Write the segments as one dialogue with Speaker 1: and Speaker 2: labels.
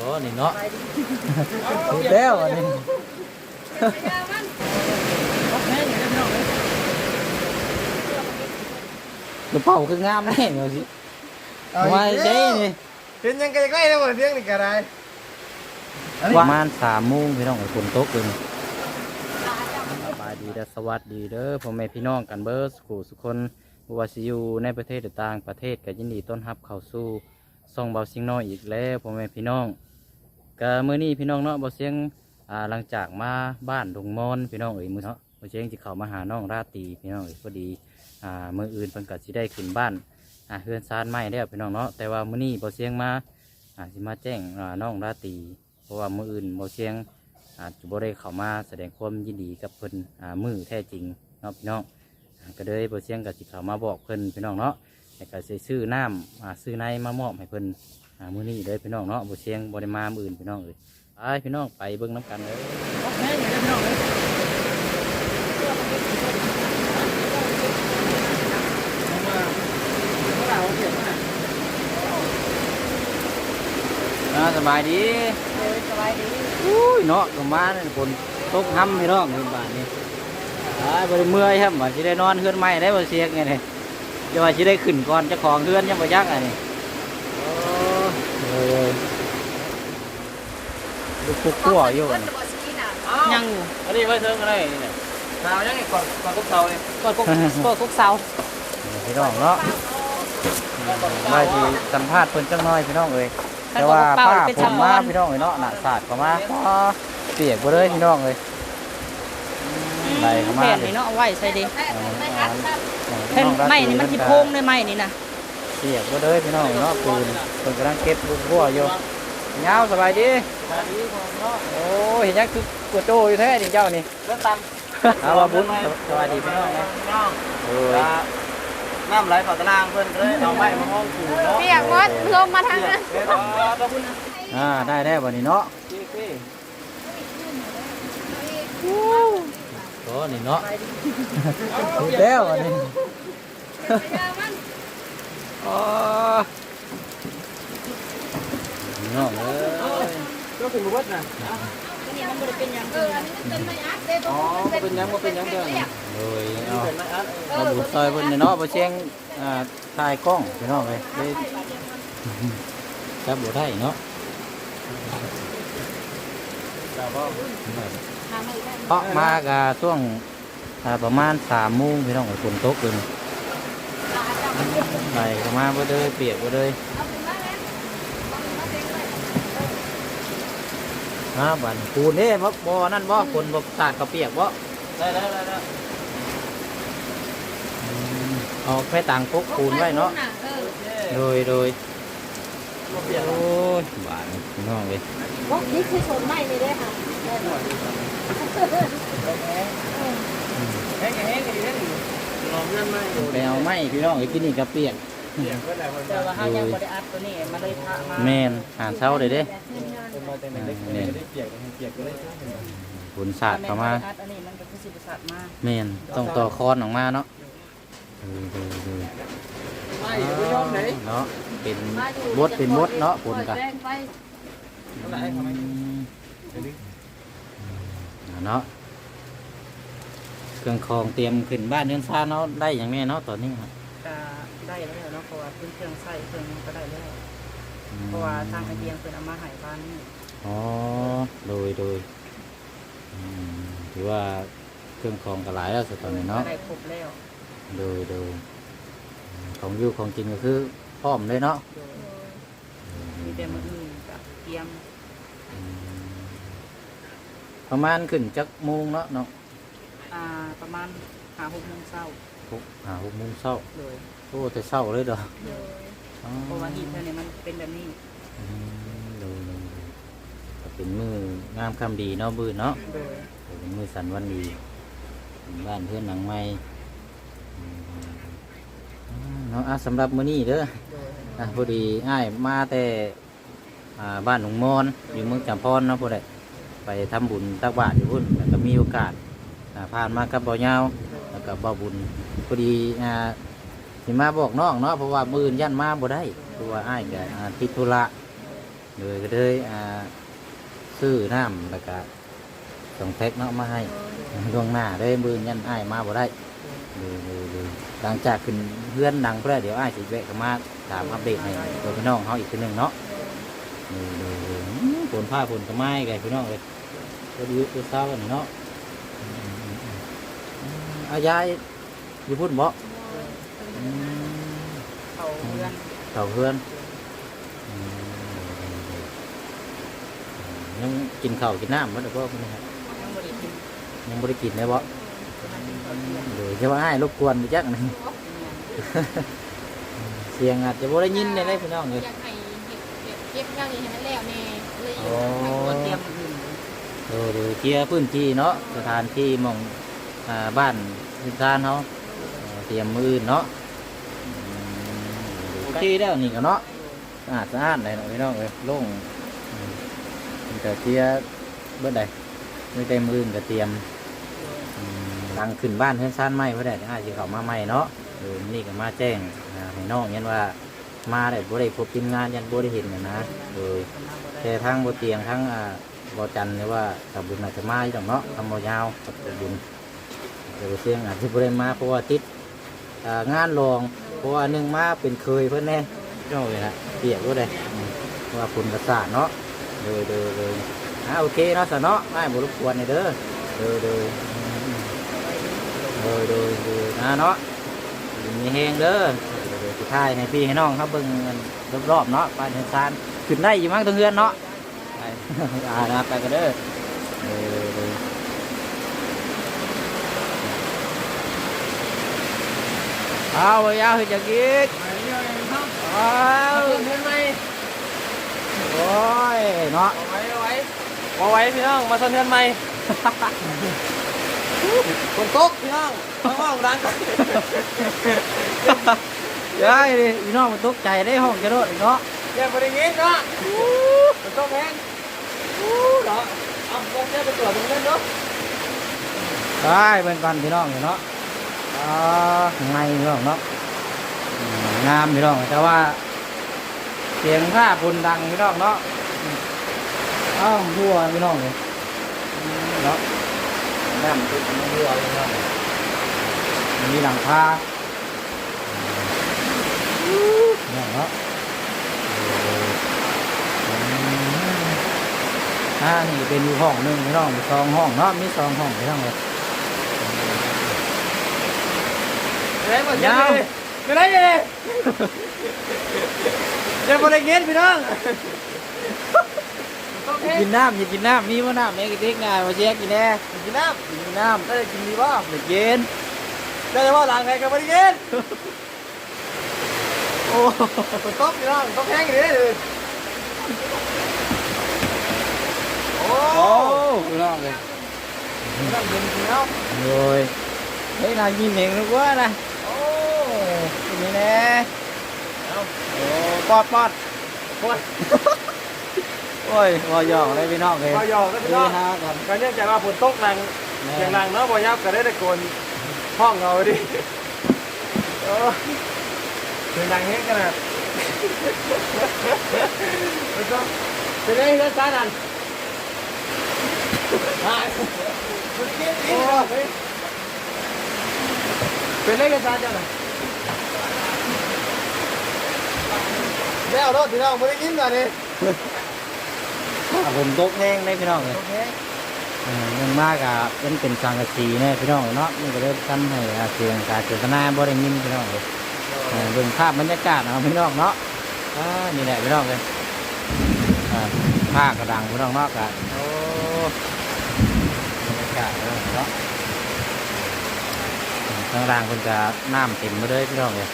Speaker 1: ก็นี่เนาะถูกแล้วอันนี้กระเป๋าคืองามแน่เลยสิว่าใช่นี่
Speaker 2: เห็นยังไงใกล้แล้วเที่ยงนี่ก็ได้
Speaker 1: ประมาณสามโมงพี่น้องฝนตกเลยสบายดีและสวัสดีเด้อพ่อแม่พี่น้องกันเบิร์สขู่สุคนบ่ว่าสิอยู่ในประเทศหรือต่างประเทศก็ยินดีต้อนรับเข้าสู่ซ่องเบาเสิงน้อยอีกแล้วพ่อแม่พี่น้อง ก็มื้อนี้พี่น้องเนาะบาเสียงอ่าหลังจากมาบ้านดงมอนพี่น้องเอ๋ยมื้อเนาะบาเสียงจะเข้ามาหาน้องราตรีพี่น้องเอ๋ยพอดีอ่ามื้ออื่นเพิ่นก็สิได้ขึ้นบ้านอ่าเฮือนซานใหม่แล้วพี่น้องเนาะแต่ว่ามื้อนี้บาเสียงมาอ่าสิมาแจ้งอ่าน้องราตรีเพราะว่ามืออื่นโมเสียงอาจจะบ่ได้เข้ามาแสดงความยินดีกับเพิ่นอ่ามือแท้จริงเนาะพี่น้องก็เลยโมเสียงกับสิเข้ามาบอกเพิ่นพี่น้องเนาะแล้วก็สิซื้อน้ำอ่าซื้อในมามอบให้เพิ่น มื้อนี้เลยพี่น้องเนาะโมเสียงบ่ได้มามืออื่นพี่น้องเลยไปพี่น้องไปเบิ่งน้ำกันเลยอ่าสบายดี
Speaker 3: สบายดี
Speaker 1: อุ้ยเนาะก็มาเนี่ยฝนตกห้ำพี่น้องในบ้านนี้อ้ายบริเมื่อยครับว่าสิได้นอนเฮือนใหม่ได้บ่เสียกไงเนี่ยจะว่าสิได้ขึ้นก่อนเจะของเฮือนยังบ่ยักอันนี้โอ้ ยลูกคุกขัวอยู่นี่
Speaker 3: ยังอยู่
Speaker 1: อันนี้ไว้เทิงอะไรเนี่ย
Speaker 2: สาวยังไงก่อนก่อนพวกเราเลย
Speaker 3: กดกุ๊กกดกุ๊กเสา
Speaker 1: พี่น้องเนาะว่าสิสัมภาษณ์เพิ่นจังน้อยพี่น้องเอ้ยแต่ว่าป้าผมมาพี่น้องเอ้ยเนาะหน้าสาดเข้ามากเปียกบ่เลยพี่น้องเอ้ยไหลเข้ามา
Speaker 3: แผ่นนี่เนาะเอาไว้ใส่ดี
Speaker 1: เอาเอา
Speaker 3: แผ่น
Speaker 1: เอา
Speaker 3: ไม้นี่มันสิโพงได้ไหมนี่นะ
Speaker 1: เปียกบ่เลยพี่น้องเนาะปูนเพิ่นกำลังเก็บลูกบัวอยู่ยาวสบายดี
Speaker 2: สวัสดีผมเนาะ
Speaker 1: โอ้ยเห็นยังคือกวดโตอยู่แท้นี่เจ้านี่
Speaker 2: เริ่มตัน
Speaker 1: เอาว่าบุญสวัสดีพี่น้องนะ
Speaker 2: น้อง
Speaker 1: โอ้ย
Speaker 2: น้ำไหลเข้าตารางเพิ่นเลยเอาไม้มาห้องขู่เนาะ
Speaker 3: เปียกหมดลมมาทางนั้น
Speaker 2: เดี๋ยวขอบคุณนะ
Speaker 1: อ่าได้ได้วันนี้เนาะ
Speaker 2: พี่พี่
Speaker 1: โอ้นี่เนาะถูกแล้ววันนี้ อ๋อพี่น้องเอ้ย
Speaker 2: ก็ถึงวัดนะ
Speaker 3: นี่มันบ่ได้เป็นหยังเออ
Speaker 2: อ๋อเป็นยังว่าเป็นยังเด้อ
Speaker 1: โอ้ยเอา
Speaker 2: เป็นไม้อัด
Speaker 1: มาบุญซอยเพิ่นนี่เนาะบ่เชียงอ่าถ่ายกล้องพี่น้องเลยเลยจับบ่ได้เนาะ
Speaker 2: แต่ว่า
Speaker 1: เพราะมากะช่วงอ่าประมาณสามโมงพี่น้องฝนตกเลย ไหลเข้ามาบ่เลยเปียกบ่เลยฮะบันปูนเด้บ่บ่นั่นบ่ฝนบ่สาดก็เปียกบ่
Speaker 2: ได้ได้ได้ได้
Speaker 1: อืมเอาแค่ต่างพกปูนไว้เนาะโดยโดย
Speaker 2: เปลี่ยน
Speaker 1: โอ้ยบานพี่น้องเลย
Speaker 3: นี่คือชนไม้นี่ได้ค่ะ
Speaker 2: แห้งแห้งดีแห้ง ลองเงินไหม
Speaker 1: ไปเอาไม้พี่น้องไอ้ที่นี่ก็เปียก
Speaker 2: เปลี่ยนเพื่อนอะไรเพื่อน
Speaker 3: แต่ว่าเฮายังบ่ได้อัดตัวนี้มันเลยพามา
Speaker 1: แม่นหานเช้าเลยเด้
Speaker 2: เป็นมาแต่ไหนได้เปียกได้เปียกได้เปียกก็ได้
Speaker 1: ฝนสาดเข้ามา
Speaker 3: อัดอันนี้มันก็คือสิประสาทมา
Speaker 1: แม่นต้องต่อคอนออกมาเนาะดูดูดู
Speaker 2: ไม่ไม่ยอมไหน
Speaker 1: เนาะเป็นบดเป็นบดเนาะฝนกัน
Speaker 2: อะไรทำไม
Speaker 1: เนาะ เครื่องคองเตรียมขึ้นบ้านเนือนซ่านเนาะได้อย่างแม่เนาะตอนนี้ครับ
Speaker 3: ก็ได้แล้วเนาะเพราะว่าเพิ่นเครื่องใส่เครื่องมันก็ได้แล้วเพราะว่าทางไอเดียเพิ่นเอามาให้บ้านนี่
Speaker 1: อ๋อโดยโดยอืมถือว่าเครื่องคองก็หลายแล้วสตอนนี้เนาะ
Speaker 3: ก็ได้ครบแล้ว
Speaker 1: โดยโดยของอยู่ของกินก็คือพร้อมเลยเนาะ
Speaker 3: โดยมีแต่มื้ออื่นก็เตรียม
Speaker 1: อืมประมาณขึ้นจักโมงเนาะเนาะ
Speaker 3: อ่าประมาณหาหกโมงเช้า
Speaker 1: หกหาหกโมงเช้า
Speaker 3: เลย
Speaker 1: โอ้แต่เช้าเลยเด้อ
Speaker 3: เลย
Speaker 1: อ๋อ
Speaker 3: เพราะว่าฮีทเท่านี้มันเป็นแบบนี้
Speaker 1: อืมโดยโดยโดยก็เป็นมืองามคำดีเนาะบืนเนาะ
Speaker 3: โดย
Speaker 1: เป็นมือสันวันดีเป็นบ้านเพื่อนหลังใหม่อืมอ่าเนาะอะสำหรับมื้อนี้เด้อ
Speaker 3: โดย
Speaker 1: อะพอดีอ้ายมาแต่อ่าบ้านหนองมอนอยู่เมืองจำพรเนาะพอดีไปทำบุญตักบาตรอยู่พุ่นแล้วก็มีโอกาสอ่า ผ่านมากับบ่าวยาวแล้วก็บ่าบุญพอดีอ่าสิมาบอกน้องเนาะเพราะว่ามือยันมาบ่ได้เพราะว่าอ้ายก็อ่าติดธุระเลยก็เลยอ่าซื้อน้ำแล้วก็ส่งแพ็คเนาะมาให้ล่วงหน้าได้มือยันอ้ายมาบ่ได้เลยเลยเลยหลังจากขึ้นเพื่อนดังเพื่อเดี๋ยวอ้ายสิแวะเข้ามาถามอัปเดตให้ตัวพี่น้องเขาอีกทีหนึ่งเนาะเลยเลยเลยฝนผ้าฝนกระไม้ไงพี่น้องเลยก็ดีตัวเศร้าเนาะ อืมอายายอยู่พุ่นบ่อืม
Speaker 3: เขาเพื่อน
Speaker 1: เต่าเพื่อนอืมยังกินข้าวกินน้ำมั้ยเดี๋ยวพ่อพี่นะครับ
Speaker 3: ยังบริกิน
Speaker 1: ยังไม่ได้กินเลยบ่เดี๋ยวจะว่าให้รบกวนไปจักหนึงเสียงอาจจะบ่ได้ยินได้เลยพี่น้องเลย
Speaker 4: อยากให้เห็ดเห็ดเก็บอย่างนี้ให้มันแล้วแน่เลยอ
Speaker 1: โอ้
Speaker 4: ยู่
Speaker 3: ก็เตรียมอื่น
Speaker 1: เออเดี๋ยวเคลียร์พื้นที่เนาะสถานที่หมองอ่า บ้านพื้นฐานเขาเตรียมมือเนาะโอเคแล้วนี่ก็เนาะสะอาดสะอาดเลยเนาะพี่น้องเลยโล่งอืมมันก็เคลียเบิดใดไม่ได้มือก็เตรียมลังขึ้นบ้านเพื่อนซ่านไม้เพื่อได้อาจจะเขามาใหม่เนาะเออนี่ก็มาแจ้งให้น้องยันว่ามาได้บ่ได้พบทีมงานยันบ่ได้เห็นนะนะโดยแต่ทั้งบ่เตียงทั้งอ่าบ่จันหรือว่าตะบุญอาจจะมาอยู่ดอกเนาะทำบ่ยาวกับตะบุญ เดี๋ยวเสียงอาจจะบ่ได้มาเพราะว่าติดงานรองเพราะว่าหนึ่งมาเป็นเคยเพิ่อนแน่เจ้าเลยนะเปียกบ่ได้อืมเพราะว่าผลประสาทเนาะเด้อเด้อเด้ออ่าโอเคเนาะซะเนาะไม่บ่รบกวนนี่เด้อเด้อเด้ออืมโดยโดยโดยนะเนาะมีแหงเด้อเดยวสุดท้ายให้พี่ให้น้องครับเบิ่งรอบๆเนาะไปเดินซานขึ้นได้อยู่มั้งตรงเฮือนเนาะไปอ่านะไปกันเด้อเออเออ เอาไปยาวขึ้นจากอีกเอา
Speaker 2: เห็นไหม
Speaker 1: โอ้ยเนาะ
Speaker 2: เอาไว้เอาไว้เอาไว้พี่น้องมาสะเทือนใหม่ฝนตกพี่น้องข้างห้องดัง
Speaker 1: เดี๋ยวดิพี่น้องมันตกใจได้ห้องจะโดดอีกเนาะ
Speaker 2: อย่าไปได้ยินเนาะฝนตกแห้งอู้เนาะเอาลงเนี่ยไปตรวจตรงนั้นเนาะ
Speaker 1: ได้เบิ่งก่อนพี่น้องอยู่เนาะ อ่าข้างในพี่น้องเนาะอืมงามพี่น้องแต่ว่า เสียงผ้าพุนดังพี่น้องเนาะอืมเอ้าวทั่วพี่น้องเลยอืมเนาะน้ำติดมันรั่วพี่น้องมีหลังคาอืมพี่น้องเนาะอืมอ่านี่เป็นอยู่ห้องหนึ่งพี่น้องมีสองห้องเนาะมีสองห้องพี่น้องเลย
Speaker 2: ไปไหนหมดยังเลยไปไหนเลยอย่าไปได้ยินพี่น้องฝนตกแห้ง
Speaker 1: กินน้ำอย่ากินน้ำมีว่าน้ำเนี่ยกินเด็กง่ายมาเช็คกินแน่
Speaker 2: กินน้
Speaker 1: กินน้ำ
Speaker 2: ได้กินดีป่ะำ
Speaker 1: อย่ากิน
Speaker 2: ได้แต่ว่าหลังใครก็ไม่ได้ยิน
Speaker 1: โอ้
Speaker 2: ฝนตกพี่น้องตกแห้งอยู่เลยโอ้
Speaker 1: โอ้พี่น้องเลย
Speaker 2: น้ำเย็นพี่น้อง
Speaker 1: โอ้ยเฮ้ยนายยิ้มเองนึกว่านะ
Speaker 2: โอ้
Speaker 1: นี่แน่โอ้ปอดปอด
Speaker 2: โอ้ย
Speaker 1: โอ้ยพอหยอกเลยพี่น้องเลย
Speaker 2: พอหยอกแล้วพี่น้อง
Speaker 1: ฮะกัน
Speaker 2: ก็เนื่องจากว่าฝนตกหนังเสียงดังเนาะบ่ยับก็ได้ตะโกนห้องเราดิเออเสียงดังแห้งขนาดแล้วก็เป็นไงเรื่องการนั่นหายมันเกลียดอีกแล้วเฮ้ยเป็นไงกันซาเจ้าน่ะ แล้วรถพี่น้องไม่ได้ยินกันนี่
Speaker 1: ผมตกแห้งได้พี่น้องเลย
Speaker 2: โอเค
Speaker 1: เออเรื่องมากอะเป็นเป็นสังกะสีเนี่ยพี่น้องเนาะมันก็เลยทำให้เสียงการเจตนาบ่ได้ยินพี่น้องเลยเออเบิ่งภาพบรรยากาศเอาพี่น้องเนาะอ่านี่แหละพี่น้องเลยอ่าภาคกระดังพี่น้องเนาะกะโอ้บรรยากาศเนาะข้างล่างเพิ่นจะน้ำเต็มมาเลยพี่น้องเลย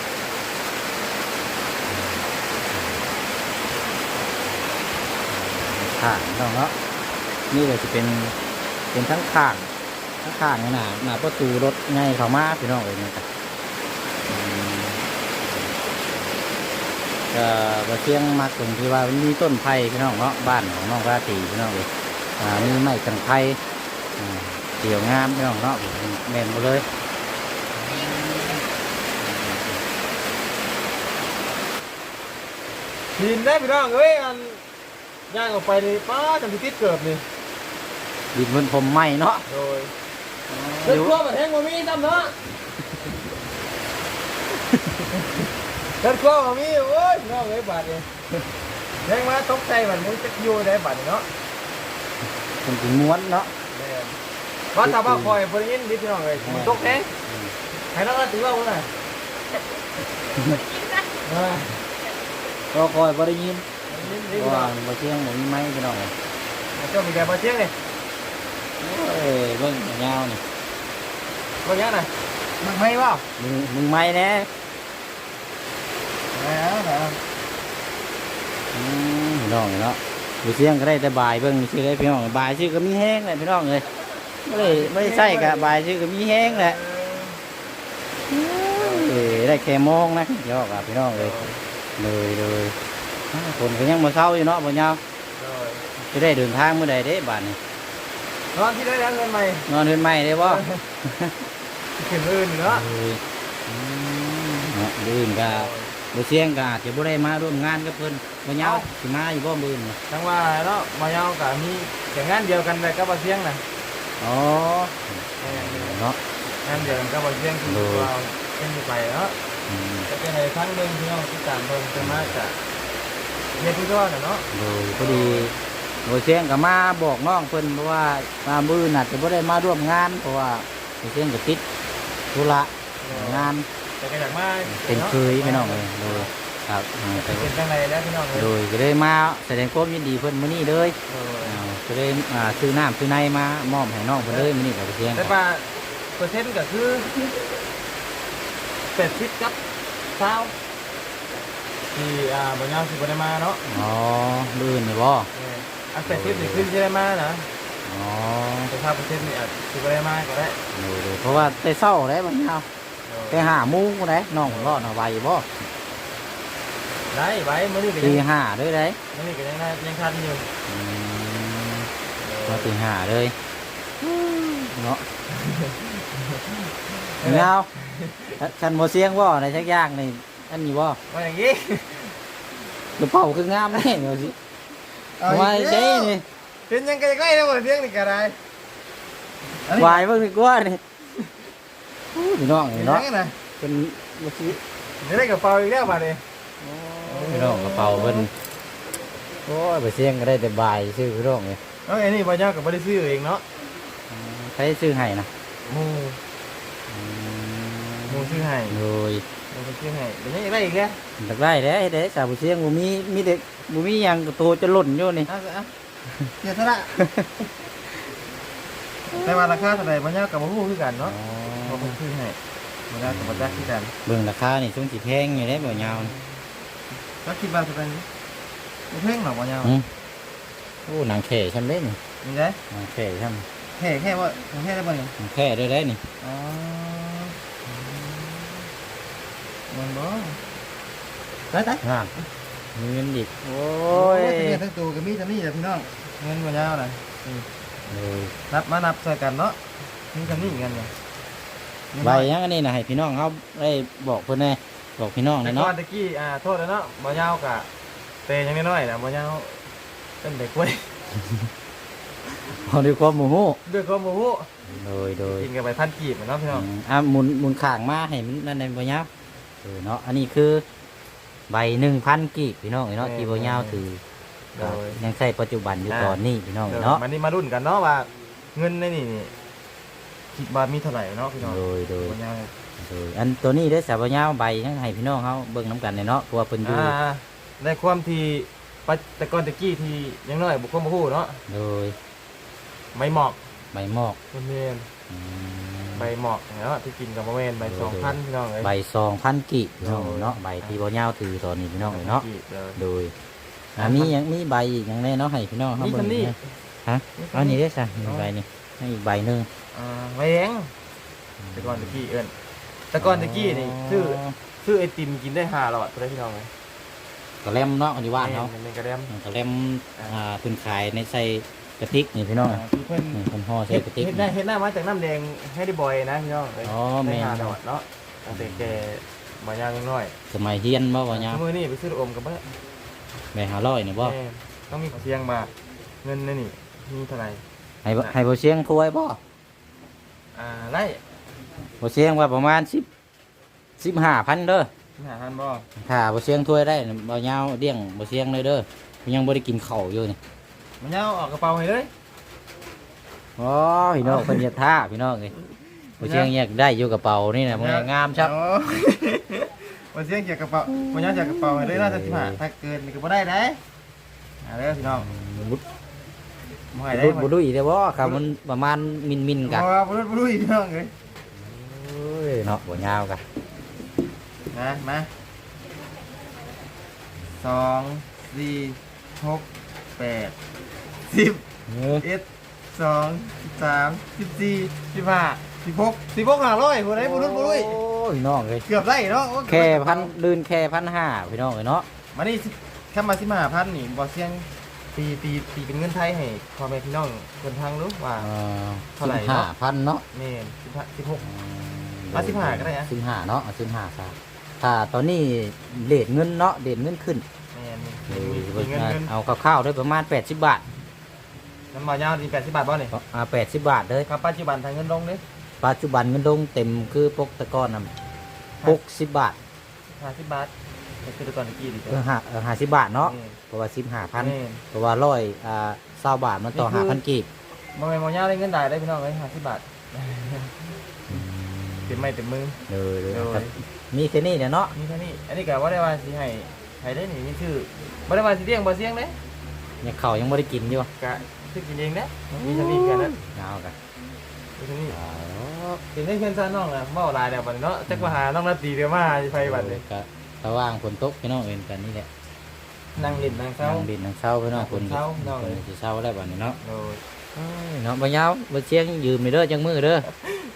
Speaker 1: ข้างน้องเนาะนี่เลยจะเป็นเป็นทั้งข้างทั้งข้างนี่นะหน้าประตูรถไงเข้ามาพี่น้องเลยนะครับอืมก็บะเที่ยงมากตรงที่ว่ามีต้นไผ่พี่น้องเนาะบ้านของน้องราตรีพี่น้องเลยอ่ามีไม้กังไผ่เกี่ยวงามพี่น้องเนาะแม่นหมดเลย
Speaker 2: ดินได้พี่น้องเอ้ยอัน ย่างออกไปนี่ป้าจำสิติดเกือบนี่
Speaker 1: ดินบนผมไหม้เนาะ
Speaker 2: โดยเรื่องครัวมันแห้งบ่มีซ้ำเนาะเรื่องครัวบ่มีโอ้ยน้องเอ้ยบาดนี่แห้งมาตกใจมันมึงจะอยู่ได้บาดนี่เนาะ
Speaker 1: เป็นถึงม้วนเนาะ
Speaker 2: แม่นว่าถ้าว่าคอยบ่ได้ยินดิพี่น้องเอ้ยมันตกแห้งให้น้องก็ถือว่าว่าน่ะเออ
Speaker 1: ก็คอยบ่ได้ยิน
Speaker 2: ได้ยิน
Speaker 1: เพ
Speaker 2: ดิ
Speaker 1: ราะ
Speaker 2: พี่น้
Speaker 1: ว่า
Speaker 2: อง
Speaker 1: บ่เชียงบ่มีไม้พี่น้ องเอ้ย
Speaker 2: เจ้ามีแต่บ่เที่ยงนี่
Speaker 1: โอ้ยเบิ่งยาวๆนี่
Speaker 2: บ่ยังน่ะมึงไม่เปล่า
Speaker 1: มึงมึงไม้แน่
Speaker 2: แล้วแล้ว
Speaker 1: อืมพี่น้องเนาะบ่เชียงก็ได้แต่บายเบิ่งชื่อได้พี่น้องบายชื่อก็มีแห้งแหละพี่น้องเอ้ยไม่ได้ไม่ได้ใช่กับบายชื่อก็มีแห้งแหละเอ้ยได้แค่มองนะยอกอะพี่น้องเลยเลยเลย อ้าวคนก็ยังบ่เศร้าอยู่เนาะบ่ยาวจะได้เดินทางเมื่อใดเด้บาดนี้
Speaker 2: นอนที่ได้แล้วเงินใหม่
Speaker 1: นอนเฮือนใหม่ได้บ่
Speaker 2: ขึ้นอื่นเนาะ
Speaker 1: เอ้ยอืมเนาะลื่นก็บ่เสียงก็อาจจะบ่ได้มาร่วมงานกับเพิ่นบ่ยาวสิมาอยู่บ่มื้อนี้
Speaker 2: ทั้งว่าเนาะมาเยากับมีแต่งานเดียวกันเลยก็บ่เสียงน่ะ
Speaker 1: อ๋อเนาะ
Speaker 2: งานเดียวกันก็บ่เสียงคือว่าเป็นไปเนาะ
Speaker 1: อืม
Speaker 2: จะเป็นในครั้งหนึงที่น้องที่ตามเบิ่งจะมาจะ เรียนที่ก็น่ะเนาะ
Speaker 1: โดยพอดีบ่เสียงก็มาบอกน้องเพิ่นเพราะว่ามามื้อน่ะจะบ่ได้มาร่วมงานเพราะว่าบ่เสียงก็ติดธุระงาน
Speaker 2: แต่ก็อยากมา
Speaker 1: เป็นเคยพี่น้องเลยโดยครับอ่าแต่
Speaker 2: เป็นจังไดแล้วพี่น้องเลย
Speaker 1: โดยก็เลยมาแสดงความยินดีเพิ่นมื้อนี้เลยอ่าก็เลยอ่าซื้อน้ำซื้อในมามอบให้น้องเพิ่นเลยมื้อนี้ก็บ่เสียง
Speaker 2: แต่ว่าเปอร์เซ็นต์ก็คือเป็ดซิดกับเช้า ที่อ่าบ่ยาวสิบ่ได้มาเนาะ
Speaker 1: อ๋อลื่นนี่บ่
Speaker 2: อันเป็ดซิดนี่คือสิได้มานะ
Speaker 1: อ๋อ
Speaker 2: แต่ถ้าเปอร์เซ็นต์นี่อาจสิบ่ได้มาก็ได้
Speaker 1: โดยโดยเพราะว่าแต่เช้าแล้วบัดนี้เอาแต่ห้าโมงได้น้องรอดเอาไว้บ่
Speaker 2: ได้ไว้มื้อนี้ก็
Speaker 1: ตี
Speaker 2: ยัง
Speaker 1: ห้าด้วยได้
Speaker 2: มื้อนี้ก็ยังได้ยังทันอยู่
Speaker 1: อืมมาตีห้าเลยเนาะเงาฉันบ่เสียงบ่ในชักอย่างนี่ อันนี้บ่
Speaker 2: ว่าอย่างนี้
Speaker 1: กระเป๋าคืองามแน่เดี๋ยวสิว่าใช่นี่
Speaker 2: เป็นยังไงใกล้แล้วบ่เรื่องนี่ก็ได้
Speaker 1: วายเบิ่งดีกว่านี่อู้พี่น้อง
Speaker 2: เห็
Speaker 1: นี่
Speaker 2: น
Speaker 1: เนาะ
Speaker 2: ยังนะ
Speaker 1: เป็นบ่สิ
Speaker 2: จะได้กระเป๋าอีกแล้วบัดนี้
Speaker 1: พี่น้องกระเป๋าเพิ่นโอ้ยไปเสียงก็ได้แต่บายซื้อพี่น้องเลย
Speaker 2: เอ้ยอันนี้บ่ยาวก็บ่ได้ซื้อเองเนาะ
Speaker 1: ใช้ซื้อให้นะ
Speaker 2: หมู่
Speaker 1: อื
Speaker 2: หมู่
Speaker 1: ม
Speaker 2: ซื้อให้
Speaker 1: โดย
Speaker 2: หมู่ซื้อให้เป็นยังไงได้อีกแล้ว
Speaker 1: อยากได้เด้เด้สาวผู้เสียงบ่มีมีแต่บ่มีหยังโตจะหล่นอยู่นี่
Speaker 2: เอาเอาเสียสละแต่ว่าราคาเท่าไหร่บ่ยาวก็บ่ฮู้คือกันเนาะบ่เพิ่นซื้อให้บ่ได้ก็บ่จักคือกัน
Speaker 1: เบิ่งราคานี่ช่วงสิแพงอยู่เด้บ่ยาวนี่
Speaker 2: จักคิดว่าเท่าไหร่บ่แพงหรอกบ่ยาว
Speaker 1: อืมโอ้หนังแข่ช่ำเด้นี่
Speaker 2: นี่ได้
Speaker 1: หนังแข่ช่ำ
Speaker 2: แค่แค่ว่าแค่ได้บ่นี่
Speaker 1: หนังแข่ด้วยได้นี่
Speaker 2: อ๋อ มันบ่ได้ได้
Speaker 1: ฮะมีเงินอีกโอ้
Speaker 2: โอ้
Speaker 1: ย
Speaker 2: ยทั้งตัวก็มีทั้งนี้แหละพี่น้องเงินบ่ยาวน่ะ
Speaker 1: เลย
Speaker 2: นับมานับใส่กันเนาะมีทั้งนี้กันเนี่ย
Speaker 1: ใบยังอันนี้นะให้พี่น้องเขาได้บอกเพิ่นแน่บอกพี่น้อง
Speaker 2: แต่
Speaker 1: แน่
Speaker 2: ก่อ
Speaker 1: เนาะ
Speaker 2: นตะกี้อ่าโทษแล้วเนาะบ่ยาวกะเตยังน้อยๆนะบ่ยาวเป็นเด็กเว้ย
Speaker 1: พอด้วยความโมโห
Speaker 2: ด้วยความโมโห
Speaker 1: โดยโดย
Speaker 2: กินกันไปพันกีบอะเนาะพี่น้อง
Speaker 1: อืมอะหมุนหมุนข้างมาให้มันนั่นในบ่ยาวเออเนาะอันนี้คือใบหนึ่งพันกีบพี่น้องเนาะที่บ่ยาวถือก็ยังใช้ปัจจุบันอยู่ตอนนี้พี่น้อง
Speaker 2: เดี๋ยว
Speaker 1: เนาะ
Speaker 2: มันนี่มารุ่นกันเนาะว่า เงินในนี่นี่คิดว่ามีเท่าไหร่เนาะพี่น้อง
Speaker 1: โดยโดย
Speaker 2: บ่ยาว
Speaker 1: โดยอันตัวนี้ได้อสาวบ่ยาวใบยังให้พี่น้องเขาเบิ่งน้ำกันเลยเนาะเพราะว่าเพิ่นอยู่
Speaker 2: อ่าในความที่ปัจแต่ก่อนตะกี้ที่ยังน้อยบุคคลบ่ฮู้เนาะ
Speaker 1: โดย
Speaker 2: ไม่หมอก
Speaker 1: ใบหมอก
Speaker 2: เพิ่น
Speaker 1: อืม
Speaker 2: ใบหมอกเนาะที่กินกับบ่แม่นใบ2,000พี่น้องเอ้ย
Speaker 1: ใบซองพันกีบพี่น้อง
Speaker 2: โดย
Speaker 1: เนาะใบที่บ่ยาวถือตอนนี้พี่น้องเนาะ
Speaker 2: กีบเลย
Speaker 1: โดยอ่ามีหยังมีใบอีกอย่างแน่เนาะให้พี่น้องเขา
Speaker 2: นี่
Speaker 1: เบิ่
Speaker 2: คั
Speaker 1: ง
Speaker 2: นนี้
Speaker 1: นะฮะอันนี้ได้อจ้ะมีใบนี่ให้อีกใบหนึง
Speaker 2: อ่าแหวงแต่ก่อนตะกี้เอิ้นแต่ก่อนตะกี้นี่ซื้อซื้อไอติมกินได้5หลอดพุ่นได้พี่น้องเอ้ย
Speaker 1: กระเล่มเนาะอันนี้ว่านเนาะ
Speaker 2: แม่นกระเดม
Speaker 1: กระเล่มอ่าเพิ่นขายในใส่ กระติกนี่พี่น้อง
Speaker 2: อ่าที่เพิ่น
Speaker 1: นี่เพิ่นห่อใส่
Speaker 2: เฮ็ด
Speaker 1: กระติก
Speaker 2: เฮ็ดหน้าเฮ็ดหน้ามาจากน้ำแดงให้ได้บ่อยนะพี่น้องเอ้ย
Speaker 1: อ๋อ
Speaker 2: ได้
Speaker 1: แม่น
Speaker 2: ห้าหลอดเนาะตั้งแต่แกมาย่างน้อย
Speaker 1: สมัยเฮียนบ่ว่าหยัง
Speaker 2: มื้อนี้ไปซื้อลูกอมกับเบ่
Speaker 1: แม่หาร้อยนี่บ่
Speaker 2: แม่ต้องมีเสียงมาเงินนี่นี่มีเท่าไหร่
Speaker 1: ให้บ่ให้บ่เสียงถ้วยบ่
Speaker 2: อ่าไล่
Speaker 1: บ่เสียงว่าประมาณ10 15,000เด้อ
Speaker 2: หาทันบ่
Speaker 1: ถ้าบ่เสียงถ้วยได้น่ะบ่ยาวเดี้ยงบ่เสียงเลยเด้อยังบ่ได้กินข้าวอยู่นี่
Speaker 2: มันยาวออกกระเป๋าให้เลย
Speaker 1: อ๋อพี่น้องเพิ่นจะท่าพี่น้องเอ้ยบ่เสียงแยกได้อยู่กระเป๋านี่น่ะมันงามชับ
Speaker 2: โอ้มันเสียงจากกระเป๋ามันยาวจากกระเป๋าให้เลยน่าจะสิบห้าถ้าเกินนี่ก็บ่ได้ได้อ่าเด้อพี่น้อง
Speaker 1: บุ
Speaker 2: บ่ให้ได้
Speaker 1: ดุ
Speaker 2: บ่
Speaker 1: บ่ดุอีได้บ่ครับมันประมาณมินๆกัน
Speaker 2: บ่บ่รู้บ่รู้อีกพี่น้องเอ้ย
Speaker 1: โอ้ยเนาะบ่ยาวกัน
Speaker 2: นะมาสองสี่หกแปด สิบ
Speaker 1: เออ
Speaker 2: เอ็ดสองสิบสามสิบสี่สิบห้าสิบหกสิบหกห้าร้อยผู้ใดผู้นู้นผู้นู้น
Speaker 1: โอ้ยพี่น้องเอ้ย
Speaker 2: เกือบได้เนาะโอ้ย
Speaker 1: แค่พันลื่นแค่พันห้าพี่น้องเอ้ยเนาะ
Speaker 2: มานี่สิแค่มาสิมาพันนี่บ่เสียงตีตีตีเป็นเงินไทยให้พ่อแม่พี่น้องคนทางรู้ว่า
Speaker 1: เอ่อ
Speaker 2: เท่าไหร่
Speaker 1: สิบห้า
Speaker 2: เนาะ
Speaker 1: พันเนาะ
Speaker 2: แม่นสิบห้าสิบหก เอา15ก็ได้อะ
Speaker 1: สิบห้าเนาะเอาสิบห้าซะถ้าตอนนี้เลทเงินเนาะเลทเงินขึ้น
Speaker 2: แม่น
Speaker 1: เอ
Speaker 2: มี
Speaker 1: อ
Speaker 2: มีเงินเงิน
Speaker 1: เอาคร่าวๆได้ประมาณ80บาท
Speaker 2: น้ำมันยาวดีแปดสิบบาทบ่เนี่ย
Speaker 1: อ่า80บาทเลย
Speaker 2: ครับปัจจุบันทางเงินลงเลย
Speaker 1: ปัจจุบันเงินดงเต็มคือปกตะกอนน่ะ60บาท
Speaker 2: ห้าสิบบาทก็คือตอนกี้ดี
Speaker 1: เออห้าเออ50บาทเนาะ
Speaker 2: แม่น
Speaker 1: เพราะว่า15,000
Speaker 2: แม่น
Speaker 1: เพราะว่าร้อยอ่า20บาทมันต่อ
Speaker 2: นี่คือ
Speaker 1: 5,000กีบ
Speaker 2: บ่แม่นบ่ยาวได้เงินได้ได้พี่น้องเลยห้าสิบบาทเต็มไม้เต็มมือ
Speaker 1: เด้อเด้อ
Speaker 2: โดย
Speaker 1: ครับมีแค่นี้เนี่ยเนาะ
Speaker 2: นี่เท่านี้อันนี้ก็บ่ได้ว่าสิให้ให้ได้นี่มีชื่อบ่ได้ว่าสิเลี้ยงบ่เสียงเด้
Speaker 1: ยังข้าวยังบ่ได้กินอยู่
Speaker 2: ก็ ซื้อกินเองเด้มีเท่านี้แค่นั้น
Speaker 1: เอากัน
Speaker 2: มีเท่านี้
Speaker 1: เอา
Speaker 2: กินได้เพิ่นซ่าน้องน่ะเมาหลายแล้วบัดนี้เนาะจักว่าหาน้องนาตีเดี๋ยวมาไฟบัดนี้
Speaker 1: ก็ระหว่างฝนตกพี่น้องเอ็นกันนี่แหละ
Speaker 2: นั่งเล่นนั่งเศร้า
Speaker 1: นั่งดินนั่งเช้าพี่น้องฝน
Speaker 2: เช้าเนาะ
Speaker 1: ฝนสิเช้าแล้วบัดนี้เนาะ
Speaker 2: โอ้ย
Speaker 1: เอ้ยเนาะบ่ยาวบ่เชียงยืมไปเด้อจังมือเด้อ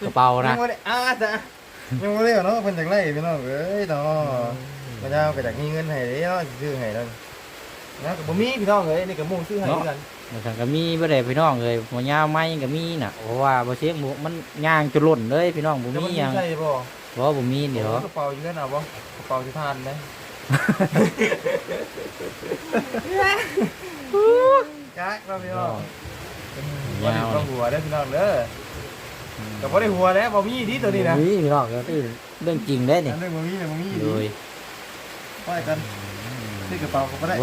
Speaker 1: กระเป๋านะ
Speaker 2: ยังบ่ได้อ่าจ้ะยังบ่ได้เนาะเพิ่นจักไล่พี่น้องเอ้ยเนาะพระเจ้าก็อยากมีเงินให้เด้เนาะสิซื้อให้แล้ว นะก็บ่มีพี่น้องเอ้ยนี่ก็หมู่ซื้อให้คือกัน
Speaker 1: มันสั่งก็มีบ่ได้พี่น้องเลยบ่ยาวไม้ก็มีน่ะเพราะว่าบ่เชียงบ่มันย่างจะล่นเลยพี่น้องบ่
Speaker 2: แล้ว
Speaker 1: มี
Speaker 2: มัน
Speaker 1: หยัง
Speaker 2: ใช่บ่
Speaker 1: บ่บ่มีเดี๋ยว
Speaker 2: กระเป๋าอยู่นั่นน่ะบ่กระเป๋าสิทานเด้กักเราพี่น้องบ่ได้ต้องหัวเด้อพี่น้องเด้อก็บ่ได้หัวแล้วบ่มีดีตัวนี้นะ
Speaker 1: บ่มีพี่น้องก็คือเรื่องจริงเด้นี่
Speaker 2: อันนี้บ่มีบ่มี
Speaker 1: โดย
Speaker 2: ไปกันซื้อกระเป๋าก็บ่ได้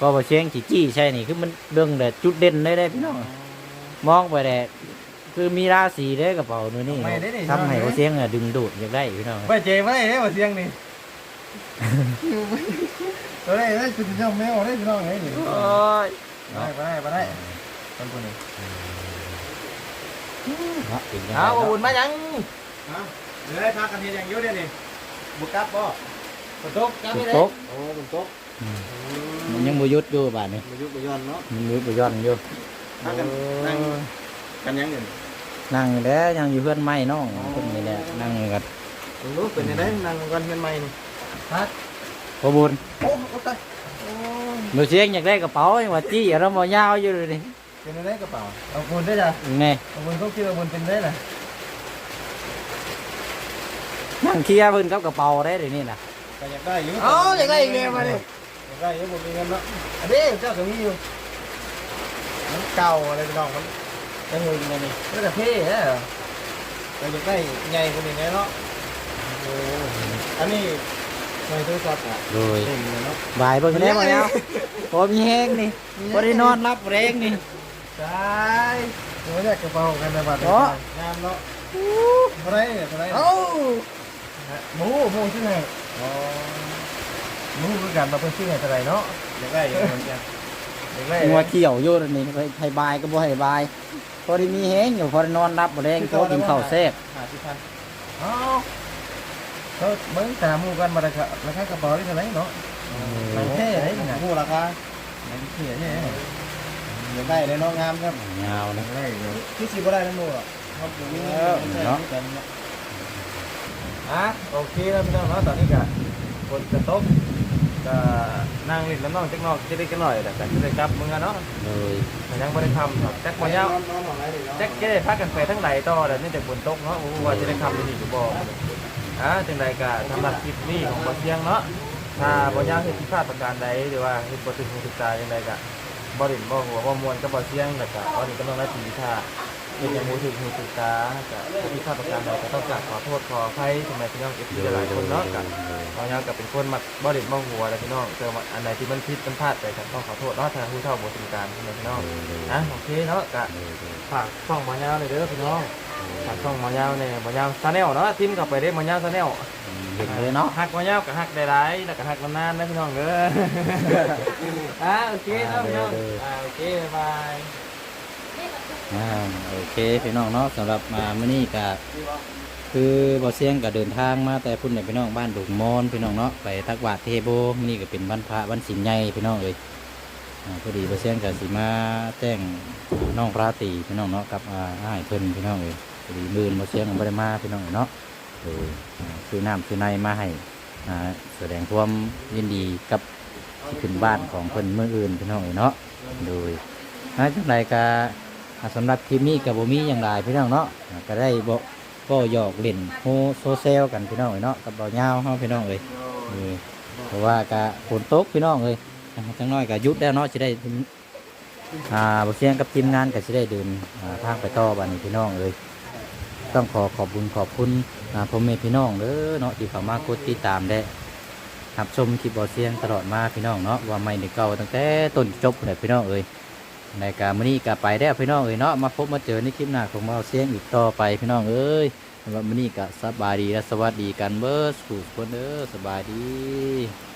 Speaker 1: บ่ก็บ่เชียงสิจี้ใช่นี่คือมันเรื่องแต่จุดเด่นเลยเด้พี่น้องมองไปแต่คือมีราศีเด้กระเป๋าตัวนี้
Speaker 2: ไม่ได้นี่
Speaker 1: ทำให้เขาเสียงอะดึงดูดอยากได้พี่น้อง
Speaker 2: ไปเจไม่ได้เด้บ่เสียงนี่ตัวได้ได้คุณจะแมวได้พี่น้องเอ้ยนี่
Speaker 1: โอ้ย
Speaker 2: ได้บ่ได้บ่ได้คนคนนี้
Speaker 1: เนาะเป็นยังไง
Speaker 2: เอา
Speaker 1: เนาะ
Speaker 2: อุ่นมายังเดี๋ยวได้พักกันเฮ็ดอย่างเดียวเดี๋ยวนี้บ่กลับบ่ฝนตกกลับ
Speaker 1: ฝ
Speaker 2: ไม่
Speaker 1: น
Speaker 2: ได้
Speaker 1: ตก
Speaker 2: โอ้ฝนตก
Speaker 1: มันยังบ่หยุดอยู่บาดนี้
Speaker 2: บ่ยุบบ่ย้อนเนาะ
Speaker 1: มันหยุดบ่ย่อนอยู่
Speaker 2: พักกันนั่งกันยังอยู่
Speaker 1: นั่งอยู่แล้วยังอยู่เพื่อนไม้น้องคนนี้แหละนั่งกัน
Speaker 2: รู้เป็นจังได๋นั่งกันเฮ็ดใหม่นี่พัก
Speaker 1: พอบุญ
Speaker 2: โอ้โอ้ตายโอ้
Speaker 1: มือเสียงอยากได้กระเป๋ายังว่าจี้เราบ่ยาวอยู่เลยนี่
Speaker 2: เป็นจังได๋กระเป๋าเอาบุญได้จ้ะ
Speaker 1: ไง
Speaker 2: เอาบุญเขาคิดว่าบุญเป็นได้น่ะ
Speaker 1: นั่งเคลียร์เพิ่นกับกระเป๋าได้เดี๋ยวนี้น่ะ
Speaker 2: ก็อยากได้อยู่อ๋ออยากได้อีกแล้วมาดิ อยากได้อยู่บ่มีเงินเนาะอันนี้เจ้าก็มีอยู่มันเก่าอะไรพี่น้องมันจะหึงเลยนี่มันก็เท่แฮะก็อยากได้ใหญ่กว่านี้แน่เนาะโอ้อันนี้ไม่โทรศัพท์อะ
Speaker 1: โดย
Speaker 2: เต็มเลยเนาะ
Speaker 1: บายเบิ่งได้บ่ยาวพอมีแฮงนี่บ่ได้นอนรับแรงนี่
Speaker 2: ใช่เดี๋ยวแยกกระเป๋ากันนะบัดนี้
Speaker 1: เนาะ
Speaker 2: งามเนาะเท่าไหรเนี่ยเท่าไหรเอ้า หมูหมูชื่อไงอ๋อ หมูคือกันมาเพิ่นชื่อไงเท่าไหรเนาะอยากได้อยู่เหมือนกันอยากได้
Speaker 1: งัวเขียวอยู่นี่ไปให้บายก็บ่ให้บาย พอได้มีแฮงอยู่พอได้นอนรับบ่แรงพอกินข้าวแซ่บ
Speaker 2: หาสิพันอ๋อเขาเบิ่งตามหมู่กันมาราคาราคากระเป๋าได้เท่าไหรเนาะหนังเท่ไหนนี่นะหมู่ราคาหนังเท่เนี่ยอยากได้เลยเนาะงามครับ
Speaker 1: ยาวนะ
Speaker 2: ได้เลยคือสิบ่ได้ทั้งหมู่หรอกครับผมมีเงินใช้กันเนาะอะโอเคแล้วพี่น้องเนาะตอนนี้ก็ฝนจะตก ก็นั่งเล่นน้ำน้องจักหน้อยจะได้กันหน่อยแต่ก็จะได้กลับเมืองอะเนาะ
Speaker 1: เลย
Speaker 2: แต่ยังบ่ได้ทำหรอกจักบ่ยาวจักจะได้พักกันไปทั้งไหลต่อแต่นี่แต่ฝนตกเนาะโอ้ว่าจะได้ทำได้ดีก็บ่อะจังใดก็สำหรับคลิปนี้ของบ่เที่ยงเนาะถ้าบ่ยาวเฮ็ดผิดพลาดประการใดหรือว่าเฮ็ดบ่ถึงหูถึงตาจังไดก็บ่เล่นบ่หัวบ่มวนก็บ่เสียงแล้วก็บ่นี่กำลังนาทีถ้า เฮ็ดหยังบ่ถึงหูถึงตาก็เฮ็ดผิดพลาดประการใดก็ต้องกราบขอโทษขออภัยสมัยพี่น้อง FC หลายคนเนาะก็บางอย่างก็เป็นคนมักบ่เด็ดบ่หัวอะไรพี่น้องเจอว่าอันไหนที่มันผิดมันพลาดไปก็ต้องขอโทษเนาะถ้าผู้เฒ่าบ่ถึงการใช่ไหมพี่น้องอะโอเคเนาะก็ฝากช่องหมอยาวเลยเด้อพี่น้องฝากช่องหมอยาวเนี่ยหมอยาวซาแนลเนาะทิมกลับไปได้หมอยาวซาแนล
Speaker 1: เห็นเลยเนาะ
Speaker 2: หักหมอยาวกับหักได้หลายแล้วก็หักนานๆนะพี่น้องเด้ออะโอเคเนาะพี่น้องอ่าโอเคบ๊ายบาย
Speaker 1: อ่าโอเคพี่น้องเนาะสำหรับมามื้อนี้ก็คือบ่เสียงก็เดินทางมาแต่พุ่นเนี่ยพี่น้องบ้านดุงมอนพี่น้องเนาะไปทักบาทเทโบมื้อนี้ก็เป็นวันพระวันศีลใหญ่พี่น้องเอ้ยอ่าพอดีบ่เสียงก็สิมาแจ้งน้องราตีพี่น้องเนาะกับอ่าอ้ายเพิ่นพี่น้องเอ้ยพอดีมื้อนี้บ่เสียงก็บ่ได้มาพี่น้องเนาะโดยซื้อน้ำซื้อในมาให้อ่าแสดงความยินดีกับที่ขึ้นบ้านของเพิ่นมื้ออื่นพี่น้องเอ้ยเนาะโดยอ่าจังไดก็อ่า สำหรับคลิปนี้กับโบมีอย่างไรพี่น้องเนาะก็ได้บก็หยอกเล่นโฮโซเซลกันพี่น้องเอ้ยเนาะกับเบาเงาเฮาพี่น้องเอ้ยเพราะว่ากะฝนตกพี่น้องเอ้ยจังน้อยก็หยุดแล้วเนาะจะได้อ่าบเสียงกับทีมงานก็จะได้เดินทางไปต่อบันพี่น้องเอ้ยต้องขอขอบคุญขอบคุณพ่อแม่พี่น้องเด้อเนาะที่เข้ามากดติดตามได้รับชมคลิปบอเสียงตลอดมาพี่น้องเนาะว่าไม่ได้เก่าตั้งแต่ต้นจบเลยพี่น้องเอ้ย ในการมื้อนี้ก็ไปแล้วพี่น้องเอ้ยเนาะมาพบมาเจอในคลิปหน้าของเราเสียงอีกต่อไปพี่น้องเอ้ยสำหรับมื้อนี้ก็สบายดีและสวัสดีกันเบิร์สุขคนเด้อสบายดี